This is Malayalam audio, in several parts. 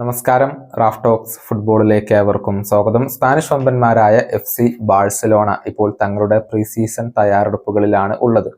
നമസ്കാരം. റാഫ് ടോക്സ് ഫുട്ബോളിലേക്ക് ഏവർക്കും സ്വാഗതം. സ്പാനിഷ് വമ്പന്മാരായ എഫ് സി ബാഴ്സലോണ ഇപ്പോൾ തങ്ങളുടെ പ്രീ സീസൺ തയ്യാറെടുപ്പുകളിലാണ് ഉള്ളത്.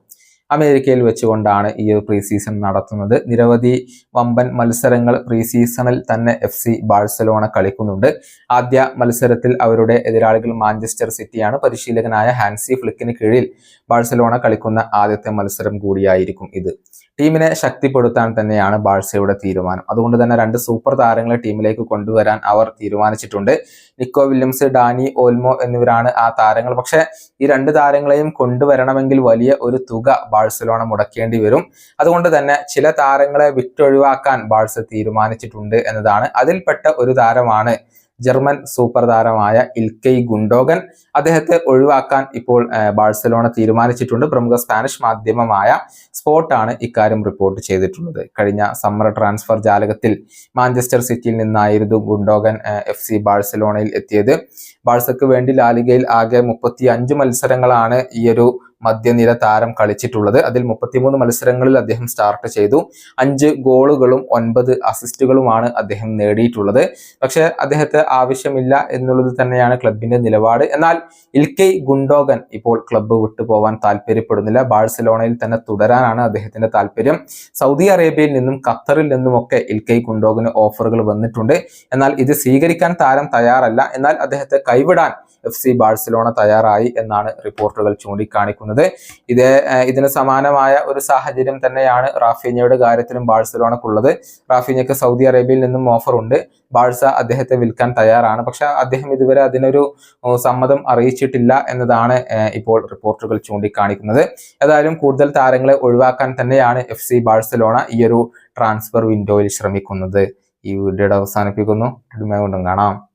അമേരിക്കയിൽ വെച്ചുകൊണ്ടാണ് ഈ ഒരു പ്രീ സീസൺ നടത്തുന്നത്. നിരവധി വമ്പൻ മത്സരങ്ങൾ പ്രീ സീസണിൽ തന്നെ എഫ് സി ബാഴ്സലോണ കളിക്കുന്നുണ്ട്. ആദ്യ മത്സരത്തിൽ അവരുടെ എതിരാളികൾ മാഞ്ചസ്റ്റർ സിറ്റിയാണ്. പരിശീലകനായ ഹാൻസി ഫ്ലിക്കിന് കീഴിൽ ബാഴ്സലോണ കളിക്കുന്ന ആദ്യത്തെ മത്സരം കൂടിയായിരിക്കും ഇത്. ടീമിനെ ശക്തിപ്പെടുത്താൻ തന്നെയാണ് ബാഴ്സയുടെ തീരുമാനം. അതുകൊണ്ട് തന്നെ രണ്ട് സൂപ്പർ താരങ്ങളെ ടീമിലേക്ക് കൊണ്ടുവരാൻ അവർ തീരുമാനിച്ചിട്ടുണ്ട്. നിക്കോ വില്യംസ് ഡാനി ഓൽമോ എന്നിവരാണ് ആ താരങ്ങൾ. പക്ഷേ ഈ രണ്ട് താരങ്ങളെയും കൊണ്ടുവരണമെങ്കിൽ വലിയ ഒരു തുക ബാഴ്സലോണ മുടക്കേണ്ടി വരും. അതുകൊണ്ട് തന്നെ ചില താരങ്ങളെ വിട്ടൊഴിവാക്കാൻ ബാഴ്സ തീരുമാനിച്ചിട്ടുണ്ട് എന്നതാണ് അതിൽപ്പെട്ട ഒരു താരമാണ് ജർമ്മൻ സൂപ്പർ താരമായ ഇൽക്കൈ ഗുണ്ടോഗൻ അദ്ദേഹത്തെ ഒഴിവാക്കാൻ ഇപ്പോൾ ബാഴ്സലോണ തീരുമാനിച്ചിട്ടുണ്ട്. പ്രമുഖ സ്പാനിഷ് മാധ്യമമായ സ്പോട്ടാണ് ഇക്കാര്യം റിപ്പോർട്ട് ചെയ്തിട്ടുള്ളത്. കഴിഞ്ഞ സമ്മർ ട്രാൻസ്ഫർ ജാലകത്തിൽ മാഞ്ചസ്റ്റർ സിറ്റിയിൽ നിന്നായിരുന്നു ഗുണ്ടോഗൻ എഫ് സി ബാഴ്സലോണയിൽ എത്തിയത്. ബാഴ്സക്ക് വേണ്ടി ലാലിഗയിൽ ആകെ മുപ്പത്തി അഞ്ച് മത്സരങ്ങളാണ് ഈയൊരു മധ്യനിര താരം കളിച്ചിട്ടുള്ളത്. അതിൽ മുപ്പത്തിമൂന്ന് മത്സരങ്ങളിൽ അദ്ദേഹം സ്റ്റാർട്ട് ചെയ്തു. അഞ്ച് ഗോളുകളും ഒൻപത് അസിസ്റ്റുകളുമാണ് അദ്ദേഹം നേടിയിട്ടുള്ളത്. പക്ഷെ അദ്ദേഹത്തെ ആവശ്യമില്ല എന്നുള്ളത് തന്നെയാണ് ക്ലബിന്റെ നിലപാട്. എന്നാൽ ഇൽക്കൈ ഗുണ്ടോഗൻ ഇപ്പോൾ ക്ലബ്ബ് വിട്ടുപോകാൻ താല്പര്യപ്പെടുന്നില്ല. ബാഴ്സലോണയിൽ തന്നെ തുടരാനാണ് അദ്ദേഹത്തിന്റെ താല്പര്യം. സൗദി അറേബ്യയിൽ നിന്നും ഖത്തറിൽ നിന്നുമൊക്കെ ഇൽക്കൈ ഗുണ്ടോഗന് ഓഫറുകൾ വന്നിട്ടുണ്ട്. എന്നാൽ ഇത് സ്വീകരിക്കാൻ താരം തയ്യാറല്ല. എന്നാൽ അദ്ദേഹത്തെ കൈവിടാൻ എഫ് സി ബാഴ്സലോണ തയ്യാറായി എന്നാണ് റിപ്പോർട്ടുകൾ ചൂണ്ടിക്കാണിക്കുന്നത്. ഇതേ ഇതിന് സമാനമായ ഒരു സാഹചര്യം തന്നെയാണ് റാഫീനയുടെ കാര്യത്തിലും ബാഴ്സലോണക്കുള്ളത്. റാഫീനയ്ക്ക് സൗദി അറേബ്യയിൽ നിന്നും ഓഫർ ഉണ്ട് ബാഴ്സ അദ്ദേഹത്തെ വിൽക്കാൻ തയ്യാറാണ്. പക്ഷെ അദ്ദേഹം ഇതുവരെ അതിനൊരു സമ്മതം അറിയിച്ചിട്ടില്ല എന്നതാണ് ഇപ്പോൾ റിപ്പോർട്ടുകൾ ചൂണ്ടിക്കാണിക്കുന്നത്. ഏതായാലും കൂടുതൽ താരങ്ങളെ ഒഴിവാക്കാൻ തന്നെയാണ് എഫ് സി ബാഴ്സലോണ ഈയൊരു ട്രാൻസ്ഫർ വിൻഡോയിൽ ശ്രമിക്കുന്നത്. ഈ വീഡിയോയുടെ അവസാനിപ്പിക്കുന്നു. കാണാം.